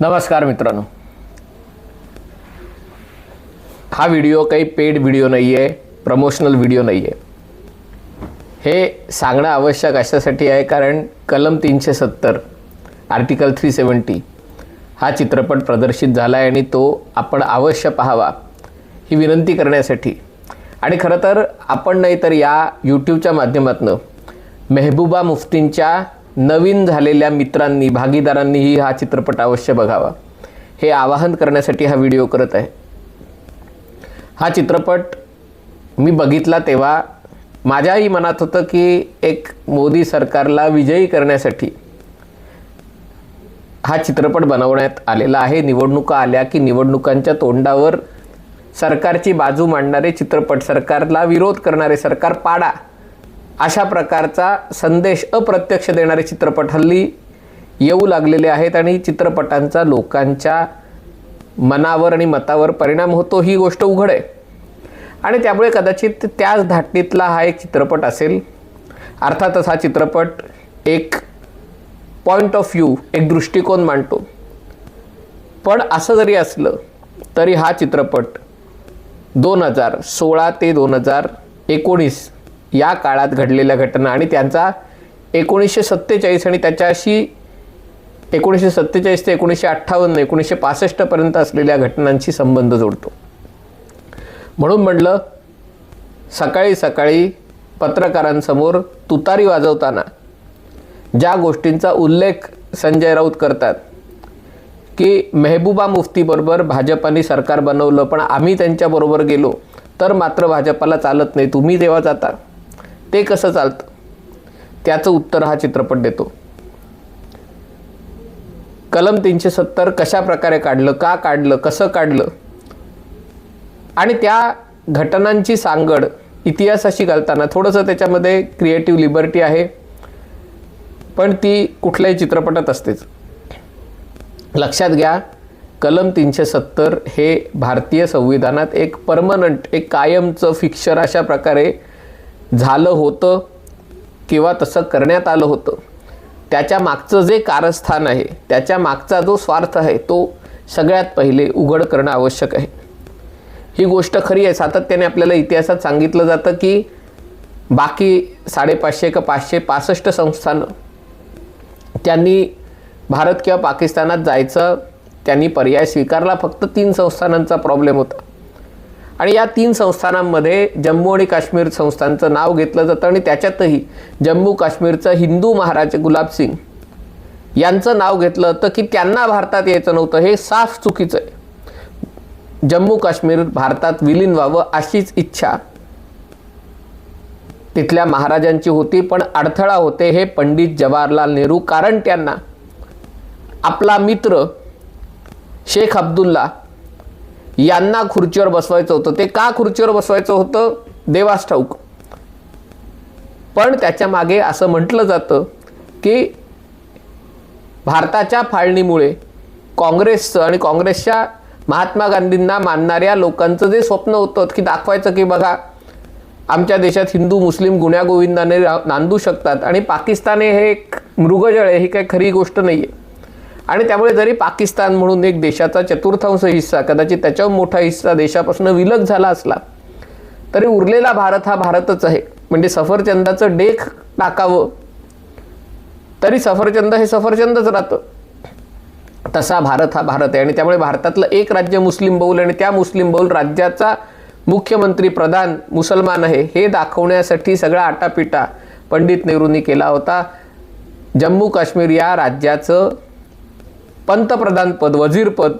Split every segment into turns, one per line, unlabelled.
नमस्कार मित्रांनो. हा व्हिडिओ काही पेड व्हिडिओ नाही आहे प्रमोशनल व्हिडिओ नाही आहे हे सांगणं आवश्यक अशासाठी आहे कारण कलम तीनशे सत्तर आर्टिकल थ्री सेवन्टी हा चित्रपट प्रदर्शित झाला आहे आणि तो आपण अवश्य पाहावा ही विनंती करण्यासाठी. आणि खरं तर आपण नाही तर या यूट्यूबच्या माध्यमातून मेहबूबा मुफ्तींच्या नवीन झालेल्या मित्रांनी भागीदारांनीही हा चित्रपट अवश्य बघावा. हे आवाहन करण्यासाठी हा व्हिडिओ करत आहे. हा चित्रपट मी बघितला तेव्हा माझ्याही मनात होतं की एक मोदी सरकारला विजयी करण्यासाठी हा चित्रपट बनवण्यात आलेला आहे. निवडणुका आल्या की निवडणुकांच्या तोंडावर सरकारची बाजू मांडणारे चित्रपट सरकारला विरोध करणारे सरकार पाडा. अशा प्रकारचा संदेश अप्रत्यक्ष देणारे चित्रपट हल्ली येऊ लागलेले आहेत आणि चित्रपटांचा लोकांच्या मनावर आणि मतावर परिणाम होतो ही गोष्ट उघड आहे. आणि त्यामुळे कदाचित त्याच धाटणीतला हा एक चित्रपट असेल. अर्थातच हा चित्रपट एक पॉईंट ऑफ व्ह्यू एक दृष्टिकोन मांडतो. पण असं जरी असलं तरी हा चित्रपट दोन हजार सोळा ते दोन हजार एकोणीस या काळात घडलेल्या घटना आणि त्यांचा एकोणीसशे सत्तेचाळीस आणि त्याच्याशी एकोणीसशे सत्तेचाळीस ते एकोणीसशे अठ्ठावन्न एकोणीसशे पासष्टपर्यंत असलेल्या घटनांशी संबंध जोडतो. म्हणून म्हटलं सकाळी सकाळी पत्रकारांसमोर तुतारी वाजवताना ज्या गोष्टींचा उल्लेख संजय राऊत करतात की मेहबूबा मुफ्तीबरोबर भाजपाने सरकार बनवलं पण आम्ही त्यांच्याबरोबर गेलो तर मात्र भाजपाला चालत नाही तुम्ही तेव्हा जाता ते कसं चालतं? त्याचं उत्तर हा चित्रपट देतो. कलम तीनशे सत्तर कशा प्रकारे काढलं का काढलं कसं काढलं? आणि त्या घटनांची सांगड इतिहासाशी घालताना थोडंसं त्याच्यामध्ये क्रिएटिव्ह लिबर्टी आहे पण ती कुठल्याही चित्रपटात असतेच. लक्षात घ्या कलम तीनशे सत्तर हे भारतीय संविधानात एक परमनंट एक कायमचं फिक्चर अशा प्रकारे झालं होतं किंवा तसं करण्यात आलं होतं त्याच्या मागचं जे कारस्थान आहे त्याच्या मागचा जो स्वार्थ आहे तो सगळ्यात पहिले उघड करणं आवश्यक आहे. ही गोष्ट खरी आहे. सातत्याने आपल्याला इतिहासात सांगितलं जातं की बाकी साडेपाचशे का पाचशे पासष्ट संस्थानं त्यांनी भारत किंवा पाकिस्तानात जायचं त्यांनी पर्याय स्वीकारला. फक्त तीन संस्थानांचा प्रॉब्लेम होता. आणि या तीन संस्थानांमध्ये जम्मू आणि काश्मीर संस्थांचं नाव घेतलं जातं आणि त्याच्यातही जम्मू काश्मीरचं हिंदू महाराज गुलाब सिंग यांचं नाव घेतलं होतं की त्यांना भारतात यायचं नव्हतं हे साफ चुकीचं आहे. जम्मू काश्मीर भारतात विलीन व्हावं अशीच इच्छा तिथल्या महाराजांची होती पण अडथळा होते हे पंडित जवाहरलाल नेहरू कारण त्यांना आपला मित्र शेख अब्दुल्ला यांना खुर्चीवर बसवायचं होतं. ते का खुर्चीवर बसवायचं होतं? देवास ठाऊक. पण त्याच्यामागे असं म्हटलं जातं की भारताच्या फाळणीमुळे काँग्रेसचं आणि काँग्रेसच्या महात्मा गांधींना मानणाऱ्या लोकांचं जे स्वप्न होतं की दाखवायचं की बघा आमच्या देशात हिंदू मुस्लिम गुण्यागोविंदाने रा- नांदू शकतात आणि पाकिस्तान हे एक मृगजळ आहे ही काही खरी गोष्ट नाही आहे आणि त्यामुळे जरी पाकिस्तान म्हणून एक देशाचा चतुर्थांश हिस्सा कदाचित त्याच्यावर मोठा हिस्सा देशापासून विलग झाला असला तरी उरलेला भारत हा भारतच आहे. म्हणजे सफरचंदाचं डेख टाकावं. तरी सफरचंद हे सफरचंदच राहतं. तसा भारत हा भारत आहे. आणि त्यामुळे भारतातलं एक राज्य मुस्लिम बहुल आणि त्या मुस्लिम बहुल राज्याचा मुख्यमंत्री प्रधान मुसलमान आहे हे दाखवण्यासाठी सगळा आटापिटा पंडित नेहरूंनी केला होता. जम्मू काश्मीर या राज्याचं पंतप्रधान पद वजीर पद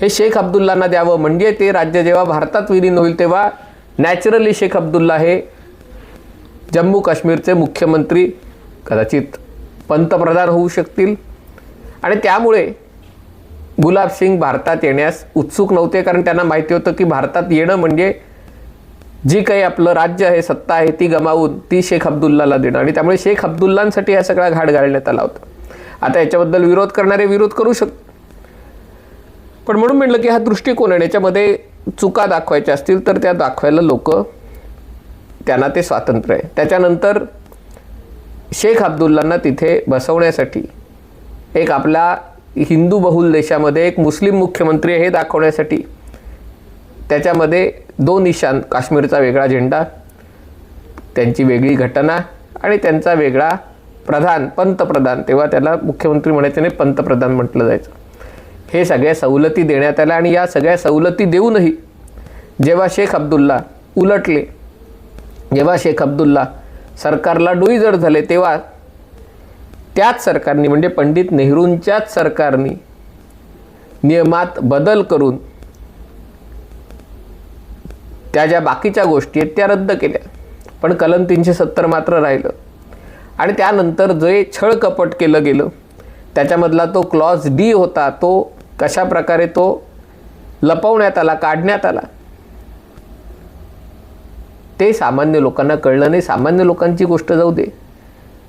हे शेख अब्दुल्लांना द्यावं. म्हणजे ते राज्य जेव्हा भारतात विलीन होईल तेव्हा नॅचरली शेख अब्दुल्ला हे जम्मू काश्मीरचे मुख्यमंत्री कदाचित पंतप्रधान होऊ शकतील. आणि त्यामुळे गुलाब सिंग भारतात येण्यास उत्सुक नव्हते कारण त्यांना माहिती होतं की भारतात येणं म्हणजे जी काही आपलं राज्य आहे सत्ता आहे ती गमावून ती शेख अब्दुल्लाला देणं. आणि त्यामुळे शेख अब्दुल्लांसाठी हा सगळा घाट घालण्यात आला होता. आता याच्याबद्दल विरोध करणारे विरोध करू शक पण म्हणून म्हटलं की हा दृष्टिकोन आहे याच्यामध्ये चुका दाखवायच्या असतील तर त्या दाखवायला लोक त्यांना ते स्वातंत्र्य आहे. त्याच्यानंतर शेख अब्दुल्लांना तिथे बसवण्यासाठी एक आपला हिंदू बहुल देशामध्ये एक मुस्लिम मुख्यमंत्री आहे हे दाखवण्यासाठी त्याच्यामध्ये दोन निशान काश्मीरचा वेगळा झेंडा त्यांची वेगळी घटना आणि त्यांचा वेगळा प्रधान पंतप्रधान तेव्हा त्याला मुख्यमंत्री म्हणायचे नाही पंतप्रधान म्हटलं जायचं. हे सगळ्या सवलती देण्यात आल्या आणि या सगळ्या सवलती देऊनही जेव्हा शेख अब्दुल्ला उलटले जेव्हा शेख अब्दुल्ला सरकारला डोईजड झाले तेव्हा त्याच सरकारने म्हणजे पंडित नेहरूंच्याच सरकारने नियमात बदल करून त्या ज्या बाकीच्या गोष्टी आहेत त्या रद्द केल्या. पण कलम तीनशे सत्तर मात्र राहिलं. आणि त्यानंतर जे छळ कपट केलं गेलं त्याच्यामधला तो क्लॉज डी होता तो कशा प्रकारे तो लपवण्यात आला काढण्यात आला ते सामान्य लोकांना कळलं नाही. सामान्य लोकांची गोष्ट जाऊ दे.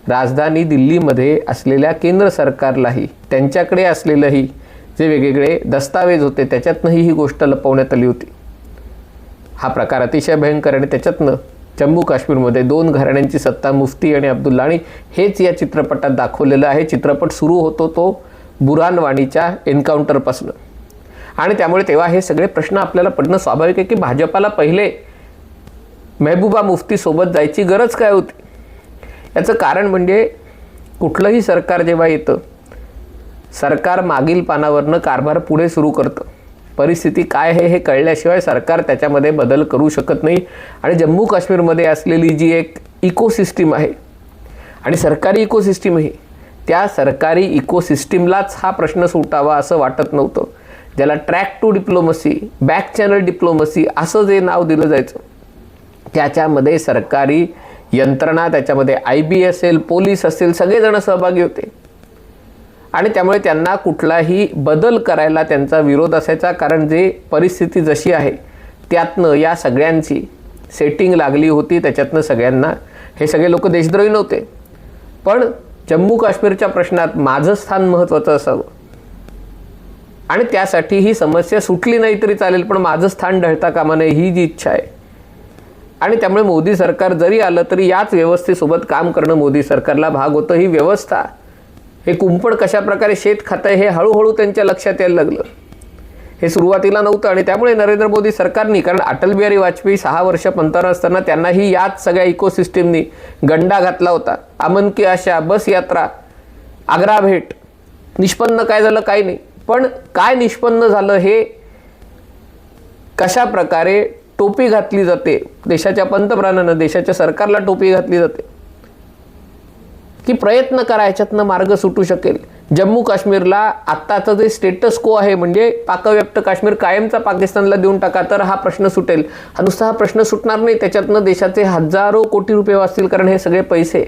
राजधानी दिल्लीमध्ये असलेल्या केंद्र सरकारलाही त्यांच्याकडे असलेलंही जे वेगवेगळे दस्तावेज होते त्याच्यातनंही ही गोष्ट लपवण्यात आली होती. हा प्रकार अतिशय भयंकर आणि त्याच्यातनं जम्मू काश्मीरमध्ये दोन घराण्यांची सत्ता मुफ्ती आणि अब्दुल्ला आणि हेच या चित्रपटात दाखवलेलं आहे. चित्रपट सुरू होतो तो बुरानवाणीच्या एन्काउंटरपासून. आणि त्यामुळे तेव्हा हे सगळे प्रश्न आपल्याला पडणं स्वाभाविक आहे की भाजपाला पहिले मेहबूबा मुफ्तीसोबत जायची गरज काय होती? याचं कारण म्हणजे कुठलंही सरकार जेव्हा येतं सरकार मागील पानावरनं कारभार पुढे सुरू करतं. परिस्थिती काय आहे हे कळल्याशिवाय सरकार त्याच्यामध्ये बदल करू शकत नाही. आणि जम्मू काश्मीरमध्ये असलेली जी एक इकोसिस्टीम आहे आणि सरकारी इकोसिस्टीम आहे त्या सरकारी इकोसिस्टीमलाच हा प्रश्न सुटावा असं वाटत नव्हतं. ज्याला track two diplomacy back channel diplomacy असं जे नाव दिलं जायचं त्याच्यामध्ये सरकारी यंत्रणा त्याच्यामध्ये आय बी असेल पोलीस असेल सगळेजण सहभागी होते. आणि त्यामुळे त्यांना कुठलाही बदल करायला त्यांचा विरोध असायचा. कारण जे परिस्थिती जशी आहे त्यातनं या सगळ्यांची सेटिंग लागली होती त्याच्यातनं सगळ्यांना. हे सगळे लोक देशद्रोही नव्हते. पण जम्मू काश्मीरच्या प्रश्नात माझं स्थान महत्त्वाचं असावं. आणि त्यासाठी ही समस्या सुटली नाही तरी चालेल पण माझं स्थान ढळता कामा नये ही जी इच्छा आहे. आणि त्यामुळे मोदी सरकार जरी आलं तरी याच व्यवस्थेसोबत काम करणं मोदी सरकारला भाग होतं. ही व्यवस्था हे कुंपण कशा प्रकारे शेत खातं हे हळूहळू त्यांच्या लक्षात यायला लागलं. हे सुरुवातीला नव्हतं आणि त्यामुळे नरेंद्र मोदी सरकारनी कारण अटल बिहारी वाजपेयी सहा वर्ष पंतप्रधान असताना त्यांनाही याच सगळ्या इकोसिस्टीमनी गंडा घातला होता. आमन की आशा बस यात्रा आग्रा भेट निष्पन्न काय झालं काही नाही. पण काय निष्पन्न झालं हे कशा प्रकारे टोपी घातली जाते? देशाच्या पंतप्रधानानं देशाच्या सरकारला टोपी घातली जाते. की प्रयत्न करायच्यातनं मार्ग सुटू शकेल. जम्मू काश्मीरला आत्ताचं जे स्टेटस को आहे म्हणजे पाकव्याप्त काश्मीर कायमचा पाकिस्तानला देऊन टाका तर हा प्रश्न सुटेल. हा नुसता हा प्रश्न सुटणार नाही त्याच्यातनं देशाचे हजारो कोटी रुपये वाचतील कारण हे सगळे पैसे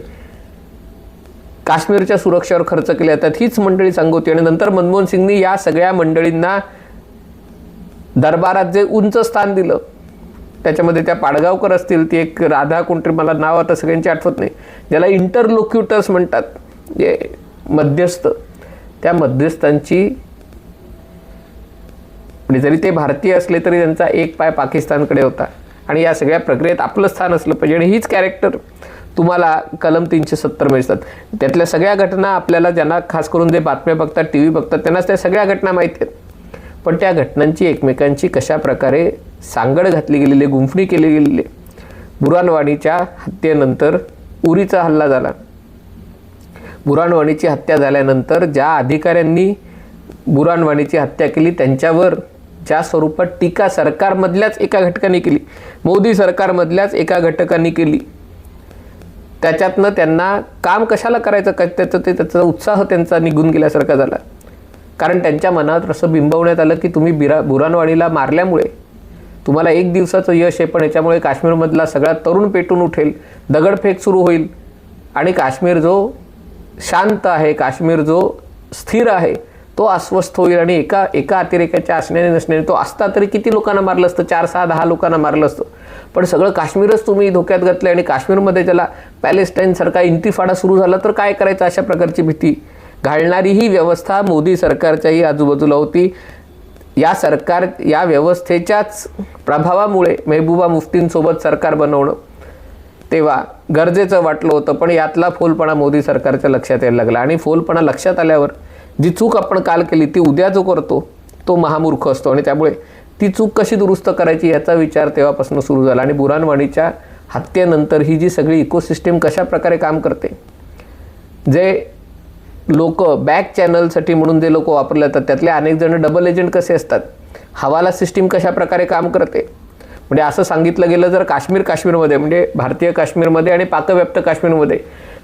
काश्मीरच्या सुरक्षेवर खर्च केले जातात हीच मंडळी सांगवती आणि नंतर मनमोहन सिंगनी या सगळ्या मंडळींना दरबारात जे उंच स्थान दिलं त्याच्यामध्ये त्या पाडगावकर असतील ती एक राधा कोणतरी मला नाव आता सगळ्यांची आठवत नाही ज्याला इंटरलोक्युटर्स म्हणतात जे मध्यस्थ त्या मध्यस्थांची म्हणजे जरी ते भारतीय असले तरी त्यांचा एक पाय पाकिस्तानकडे होता. आणि या सगळ्या प्रक्रियेत आपलं स्थान असलं पाहिजे. आणि हीच कॅरेक्टर तुम्हाला कलम तीनशे सत्तर मिळतात त्यातल्या सगळ्या घटना आपल्याला ज्यांना खास करून जे बातम्या बघतात टी व्ही बघतात त्यांनाच त्या सगळ्या घटना माहिती आहेत. पण त्या घटनांची एकमेकांची कशा प्रकारे सांगड घातली गेलेले गुंफणी केले गेलेली. बुराणवाणीच्या हत्येनंतर उरीचा हल्ला झाला. बुराणवाणीची हत्या झाल्यानंतर ज्या अधिकाऱ्यांनी बुराणवाणीची हत्या केली त्यांच्यावर ज्या स्वरूपात टीका सरकारमधल्याच एका घटकाने केली मोदी सरकारमधल्याच एका घटकाने केली त्याच्यातनं त्यांना काम कशाला करायचं का त्याचं ते त्याचा उत्साह त्यांचा निघून गेल्यासारखा झाला. कारण त्यांच्या मनात असं बिंबवण्यात आलं की तुम्ही बिरा बुराणवाणीला मारल्यामुळे तुम्हाला एक दिवसाचं यश आहे पण याच्यामुळे काश्मीरमधला सगळा तरुण पेटून उठेल दगडफेक सुरू होईल. आणि काश्मीर जो शांत आहे काश्मीर जो स्थिर आहे तो अस्वस्थ होईल. आणि एका एका अतिरेकाच्या असण्याने नसण्याने तो असता तरी किती लोकांना मारलं असतं? चार सहा दहा लोकांना मारलं असतं. पण सगळं काश्मीरच तुम्ही धोक्यात घातलं आणि काश्मीरमध्ये ज्याला पॅलेस्टाईनसारखा इंतिफाडा सुरू झाला तर काय करायचं अशा प्रकारची भीती? घालणारी ही व्यवस्था मोदी सरकारच्याही आजूबाजूला होती. या सरकार या व्यवस्थेच्याच प्रभावामुळे मेहबूबा मुफ्तींसोबत सरकार बनवणं तेव्हा गरजेचं वाटलं होतं पण यातला फोलपणा मोदी सरकारच्या लक्षात यायला लागला. आणि फोलपणा लक्षात आल्यावर जी चूक आपण काल केली ती उद्या जो करतो तो महामूर्ख असतो. आणि त्यामुळे ती चूक कशी दुरुस्त करायची याचा विचार तेव्हापासून सुरू झाला. आणि बुरानवाणीच्या हत्येनंतर ही जी सगळी इकोसिस्टीम कशा प्रकारे काम करते जे लोक बॅक चॅनलसाठी म्हणून जे लोक वापरले जातात त्यातले अनेक जण डबल एजंट कसे असतात? हवाला सिस्टीम कशा प्रकारे काम करते? म्हणजे असं सांगितलं गेलं जर काश्मीर काश्मीरमध्ये म्हणजे भारतीय काश्मीरमध्ये आणि पाकव्याप्त काश्मीरमध्ये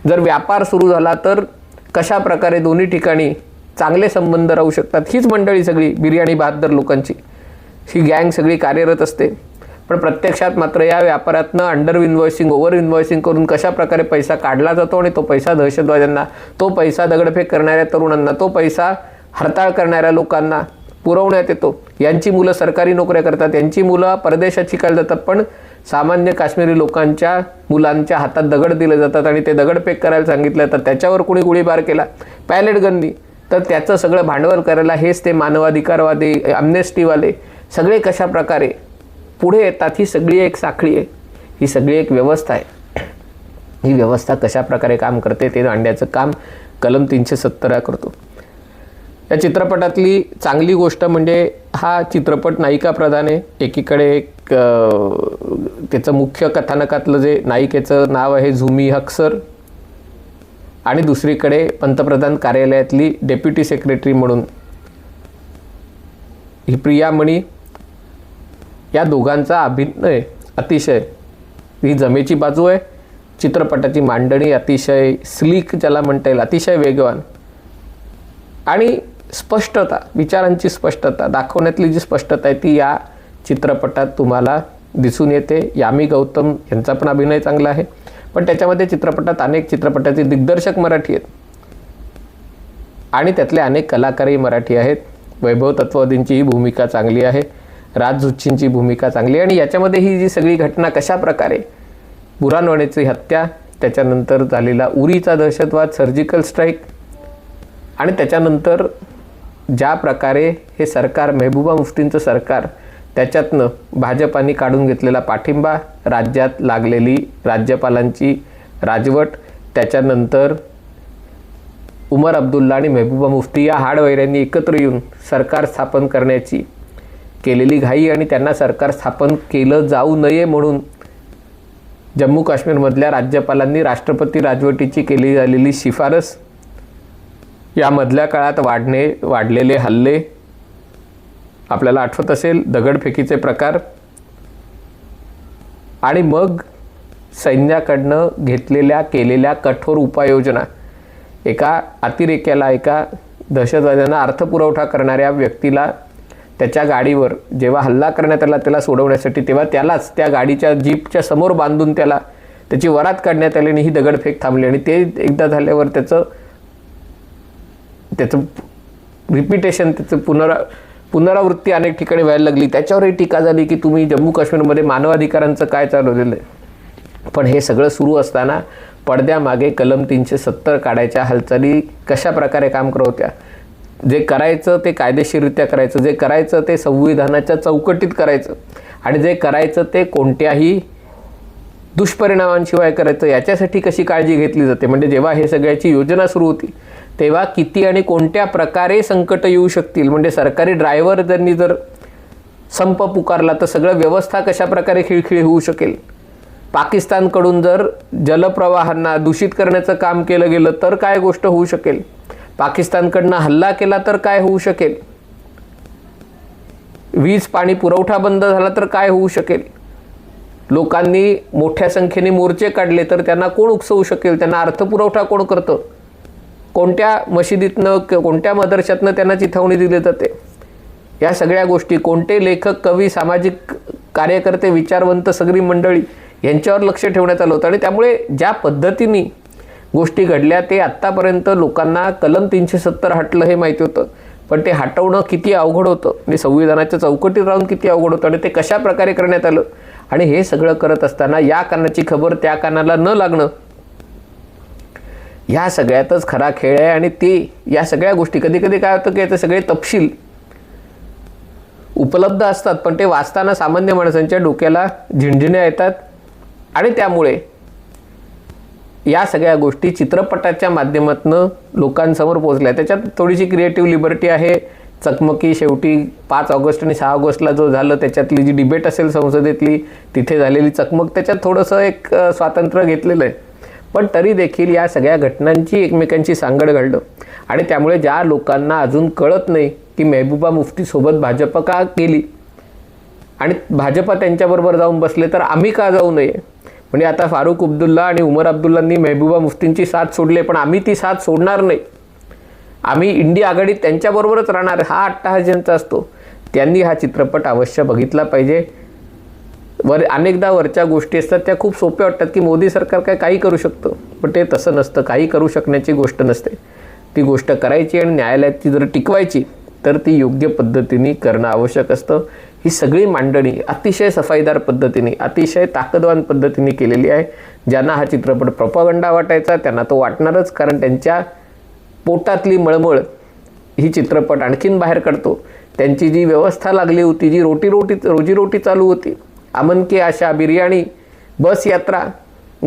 जर व्यापार सुरू झाला तर कशा प्रकारे दोन्ही ठिकाणी चांगले संबंध राहू शकतात? हीच मंडळी सगळी बिर्याणी बहादर लोकांची. ही गँग सगळी कार्यरत असते. पण प्रत्यक्षात मात्र या व्यापारातनं अंडर इन्व्हॉइसिंग ओव्हर इन्व्हॉइसिंग करून कशा प्रकारे पैसा काढला जातो आणि तो पैसा दहशतवाद्यांना तो पैसा दगडफेक करणाऱ्या तरुणांना तो पैसा हरताळ करणाऱ्या लोकांना पुरवण्यात येतो. यांची मुलं सरकारी नोकऱ्या करतात यांची मुलं परदेशात शिकायला जातात पण सामान्य काश्मीरी लोकांच्या मुलांच्या हातात दगड दिले जातात आणि ते दगडफेक करायला सांगितलं तर त्याच्यावर कुणी गोळीबार केला? पॅलेट गंदी तर त्याचं सगळं भांडवल करायला हेच ते मानवाधिकारवादी अमनेस्टीवाले सगळे कशा प्रकारे पुढे येतात ही सगळी एक साखळी आहे. ही सगळी एक व्यवस्था आहे. ही व्यवस्था कशा प्रकारे काम करते ते मांडण्याचं काम कलम तीनशे सत्तरा करतो. या चित्रपटातली चांगली गोष्ट म्हणजे हा चित्रपट नायिका प्रधान आहे. एकीकडे एक त्याचं मुख्य कथानकातलं जे नायिकेचं नाव आहे झुमी हक्सर. आणि दुसरीकडे पंतप्रधान कार्यालयातली डेप्युटी सेक्रेटरी म्हणून ही प्रियामणी या दोघांचा अभिनय अतिशय ही जमेची बाजू आहे. चित्रपटाची मांडणी अतिशय स्लीक ज्याला म्हणता येईल अतिशय वेगवान. आणि स्पष्टता विचारांची स्पष्टता दाखवण्यातली जी स्पष्टता आहे ती या चित्रपटात तुम्हाला दिसून येते. यामी गौतम यांचा पण अभिनय चांगला आहे. पण त्याच्यामध्ये चित्रपटात अनेक चित्रपटाचे दिग्दर्शक मराठी आहेत. आणि त्यातले अनेक कलाकारही मराठी आहेत. वैभव तत्ववादींची ही भूमिका चांगली आहे. राजजुच्छींची भूमिका चांगली आणि याच्यामध्ये ही जी सगळी घटना कशा प्रकारे बुरानवाणीची हत्या त्याच्यानंतर झालेला उरीचा दहशतवाद सर्जिकल स्ट्राईक आणि त्याच्यानंतर ज्या प्रकारे हे सरकार मेहबूबा मुफ्तींचं सरकार त्याच्यातनं भाजपाने काढून घेतलेला पाठिंबा राज्यात लागलेली राज्यपालांची राजवट त्याच्यानंतर उमर अब्दुल्ला आणि मेहबूबा मुफ्ती या हाडवैऱ्यांनी एकत्र येऊन सरकार स्थापन करण्याची केलेली घाई आणि त्यांना सरकार स्थापन केलं जाऊ नये म्हणून जम्मू काश्मीरमधल्या राज्यपालांनी राष्ट्रपती राजवटीची केली झालेली शिफारस यामधल्या काळात वाढणे वाढलेले हल्ले आपल्याला आठवत असेल दगडफेकीचे प्रकार. आणि मग सैन्याकडनं घेतलेल्या केलेल्या कठोर उपाययोजना एका अतिरेक्याला एका दहशतवाद्यांना अर्थपुरवठा करणाऱ्या व्यक्तीला त्याच्या गाडीवर जेव्हा हल्ला करण्यात आला त्याला सोडवण्यासाठी तेव्हा त्यालाच त्या गाडीच्या जीपच्या समोर बांधून त्याला त्याची वरात काढण्यात आली आणि ही दगडफेक थांबली. आणि ते एकदा झाल्यावर त्याचं त्याचं रिपिटेशन त्याचं पुनरा पुनरावृत्ती अनेक ठिकाणी व्हायला लागली. त्याच्यावरही टीका झाली की तुम्ही जम्मू काश्मीरमध्ये मानवाधिकारांचं काय चालवलेलं आहे पण हे सगळं सुरू असताना पडद्यामागे कलम तीनशे सत्तर काढायच्या हालचाली कशा प्रकारे काम करत होत्या? जे करायचं ते कायदेशीररित्या करायचं जे करायचं ते संविधानाच्या चौकटीत करायचं आणि जे करायचं ते कोणत्याही दुष्परिणामांशिवाय करायचं याच्यासाठी कशी काळजी घेतली जाते? म्हणजे जेव्हा हे सगळ्याची योजना सुरू होती तेव्हा किती आणि कोणत्या प्रकारे संकट येऊ शकतील? म्हणजे सरकारी ड्रायव्हर त्यांनी जर संप पुकारला तर सगळं व्यवस्था कशा प्रकारे खिळखिळी होऊ शकेल? पाकिस्तानकडून जर जलप्रवाहांना दूषित करण्याचं काम केलं गेलं तर काय गोष्ट होऊ शकेल? पाकिस्तानकडनं हल्ला केला तर काय होऊ शकेल? वीज पाणी पुरवठा बंद झाला तर काय होऊ शकेल? लोकांनी मोठ्या संख्येने मोर्चे काढले तर त्यांना कोण उकसवू शकेल? त्यांना अर्थपुरवठा कोण करतं? कोणत्या मशिदीतनं क- कोणत्या मदरशातनं त्यांना चिथावणी दिली जाते? या सगळ्या गोष्टी कोणते लेखक कवी सामाजिक कार्यकर्ते विचारवंत सगळी मंडळी यांच्यावर लक्ष ठेवण्यात आलं होतं आणि त्यामुळे ज्या पद्धतीने गोष्टी घडल्या ते आत्तापर्यंत लोकांना कलम तीनशे सत्तर हटलं हे माहिती होतं. पण ते हटवणं किती अवघड होतं? आणि संविधानाच्या चौकटीत राहून किती अवघड होतं? आणि ते कशा प्रकारे करण्यात आलं? आणि हे सगळं करत असताना या कानाची खबर त्या कानाला न लागणं ह्या सगळ्यातच खरा खेळ आहे. आणि ते या सगळ्या गोष्टी कधी कधी काय होतं की याचे सगळे तपशील उपलब्ध असतात. पण ते वाचताना सामान्य माणसांच्या डोक्याला झिणझिण्या येतात. आणि त्यामुळे या सगळ्या गोष्टी चित्रपटाच्या माध्यमातून लोकांसमोर पोचल्या त्याच्यात थोडीशी क्रिएटिव्ह लिबर्टी आहे. चकमकी शेवटी पाच ऑगस्ट आणि सहा ऑगस्टला जो झालं त्याच्यातली जी डिबेट असेल संसदेतली तिथे झालेली चकमक त्याच्यात थोडंसं एक स्वातंत्र्य घेतलेलं आहे. पण तरी देखील या सगळ्या घटनांची एकमेकांची सांगड घडलं आणि त्यामुळे ज्या लोकांना अजून कळत नाही की मेहबूबा मुफ्तीसोबत भाजप का गेली आणि भाजप त्यांच्याबरोबर जाऊन बसले तर आम्ही का जाऊ नये? म्हणजे आता फारुख अब्दुल्ला आणि उमर अब्दुल्लांनी मेहबूबा मुफ्तींची साथ सोडली पण आम्ही ती साथ सोडणार नाही. आम्ही इंडिया आघाडीत त्यांच्याबरोबरच राहणार हा अट्टाहास ज्यांचा असतो. त्यांनी हा चित्रपट अवश्य बघितला पाहिजे. वर अनेकदा वरच्या गोष्टी असतात त्या खूप सोप्या वाटतात की मोदी सरकार काय काही करू शकतं. पण ते तसं नसतं काही करू शकण्याची गोष्ट नसते. ती गोष्ट करायची आणि न्यायालयात ती जर टिकवायची तर ती योग्य पद्धतीने करणं आवश्यक असतं. ही सगळी मांडणी अतिशय सफाईदार पद्धतीने अतिशय ताकदवान पद्धतीने केलेली आहे. ज्यांना हा चित्रपट प्रपगंडा वाटायचा त्यांना तो वाटणारच कारण त्यांच्या पोटातली मळमळ ही चित्रपट आणखीन बाहेर काढतो. त्यांची जी व्यवस्था लागली होती जी रोटी रोटी रोजीरोटी चालू होती अमन आशा बिर्याणी बस यात्रा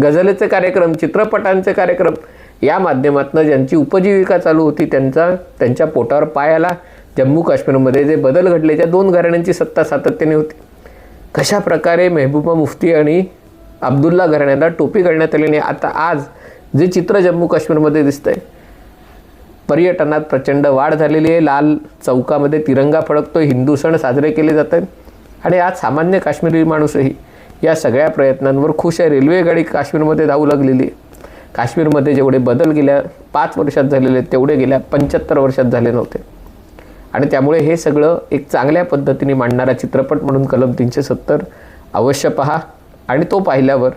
गझलेचे कार्यक्रम चित्रपटांचे कार्यक्रम या माध्यमातून ज्यांची उपजीविका चालू होती त्यांचा त्यांच्या पोटावर पाय आला. जम्मू काश्मीरमध्ये जे बदल घडले त्या दोन घराण्यांची सत्ता सातत्याने होती. कशा प्रकारे मेहबूबा मुफ्ती आणि अब्दुल्ला घराण्याला टोपी घालण्यात आली आणि आता आज जे चित्र जम्मू काश्मीरमध्ये दिसतंय पर्यटनात प्रचंड वाढ झालेली आहे. लाल चौकामध्ये तिरंगा फडकतो हिंदू सण साजरे केले जात आहेत आणि आज सामान्य काश्मीरी माणूसही या सगळ्या प्रयत्नांवर खुश आहे. रेल्वेगाडी काश्मीरमध्ये धावू लागलेली आहे. काश्मीरमध्ये जेवढे बदल गेल्या पाच वर्षात झालेले आहेत, तेवढे गेल्या पंच्याहत्तर वर्षात झाले नव्हते. आणि त्यामुळे हे सगळं एक चांगल्या पद्धतीने मांडणारा चित्रपट म्हणून कलम तीनशे सत्तर अवश्य पहा. आणि तो पाहिल्यावर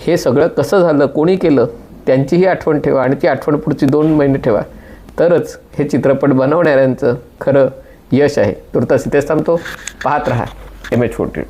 हे सगळं कसं झालं कोणी केलं त्यांचीही आठवण ठेवा आणि ती आठवण पुढची दोन महिने ठेवा. तरच हे चित्रपट बनवणाऱ्यांचं खरं यश आहे. तुर्तास इथेच थांबतो. पाहत राहा. M H forty